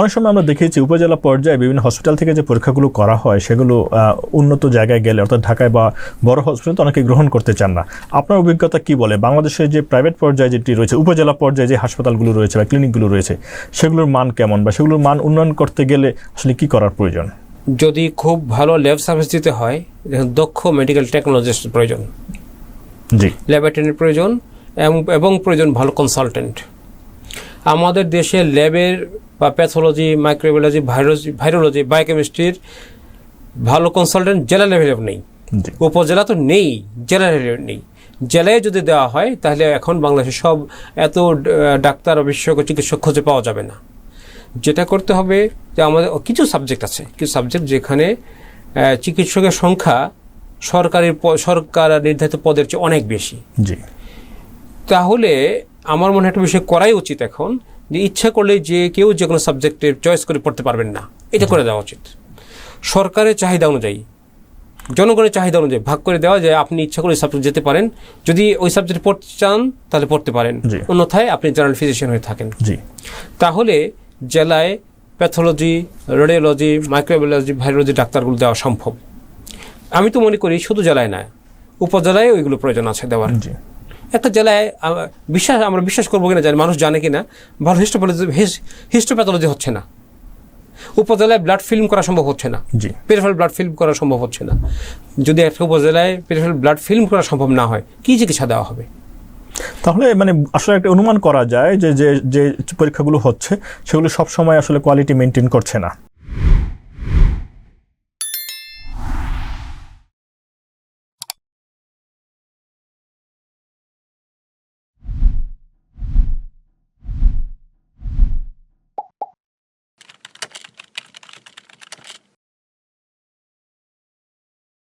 অনেক সময় আমরা দেখেছি উপজেলা পর্যায়ে বিভিন্ন হসপিটাল থেকে যে পরীক্ষাগুলো করা হয় সেগুলো উন্নত জায়গায় গেলে অর্থাৎ ঢাকায় বা বড় হসপিটাল তো অনেকে গ্রহণ করতে চান না। আপনার অভিজ্ঞতা কি বলে? বাংলাদেশের যে প্রাইভেট পর্যায়ে যেটি রয়েছে উপজেলা পর্যায়ে যে হাসপাতালগুলো রয়েছে বা ক্লিনিকগুলো রয়েছে সেগুলোর মান কেমন বা সেগুলোর মান উন্নয়ন করতে গেলে আসলে কি করার প্রয়োজন? যদি খুব ভালো ল্যাব সার্ভিস দিতে হয় দক্ষ মেডিকেল টেকনোলজিস্ট প্রয়োজন। জি। ল্যাবরেটরির প্রয়োজন এবং প্রয়োজন ভালো কনসালটেন্ট আমাদের দেশে ল্যাবের বা প্যাথোলজি মাইক্রোবায়োলজি ভাইরোলজি ভাইরোলজি বায়োকেমিস্ট্রির ভালো কনসালটেন্ট জেলা লেভেলে নেই। উপজেলা তো নেই জেলা লেভেলে নেই। জেলায় যদি দেওয়া হয় তাহলে এখন বাংলাদেশে সব এত ডাক্তার বিশেষজ্ঞ চিকিৎসক খুঁজে পাওয়া যাবে না। যেটা করতে হবে যে আমাদের কিছু সাবজেক্ট আছে। কিছু সাবজেক্ট যেখানে চিকিৎসকের সংখ্যা সরকারি প- সরকার নির্ধারিত পদের চেয়ে অনেক বেশি। জি। তাহলে আমার মনে হয় একটা বিষয় করাই উচিত এখন যে ইচ্ছা করলে যে কেউ যে কোনো সাবজেক্টে চয়েস করে পড়তে পারবেন না এটা করে দেওয়া উচিত। সরকারের চাহিদা অনুযায়ী জনগণের চাহিদা অনুযায়ী ভাগ করে দেওয়া যায় আপনি ইচ্ছা করে সাবজেক্ট যেতে পারেন। যদি ওই সাবজেক্ট পড়তে চান তাহলে পড়তে পারেন। অন্যথায় আপনি জেনারেল ফিজিশিয়ান হয়ে থাকেন। জি। তাহলে জেলায় প্যাথোলজি রেডিওলজি মাইক্রোবায়োলজি ভাইরোলজি ডাক্তারগুলো দেওয়া সম্ভব। আমি তো মনে করি শুধু জেলায় না উপজেলায় ওইগুলো প্রয়োজন আছে দেওয়ার। একটা জেলায় বিশ্বাস আমরা বিশ্বাস করব কিনা জানি মানুষ জানে কিনা ভালো হিস্টোপ্যাথোলজি হিস্টোপ্যাথোলজি হচ্ছে না। উপজেলায় ব্লাড ফিল্ম করা সম্ভব হচ্ছে না। জি। পেরিফেরাল ব্লাড ফিল্ম করা সম্ভব হচ্ছে না। যদি একটা উপজেলায় পেরিফেরাল ব্লাড ফিল্ম করা সম্ভব না হয় কি চিকিৎসা দেওয়া হবে? তাহলে মানে আসলে একটা অনুমান করা যায় যে যে যে পরীক্ষাগুলো হচ্ছে সেগুলো সবসময় আসলে কোয়ালিটি মেনটেন করছে না।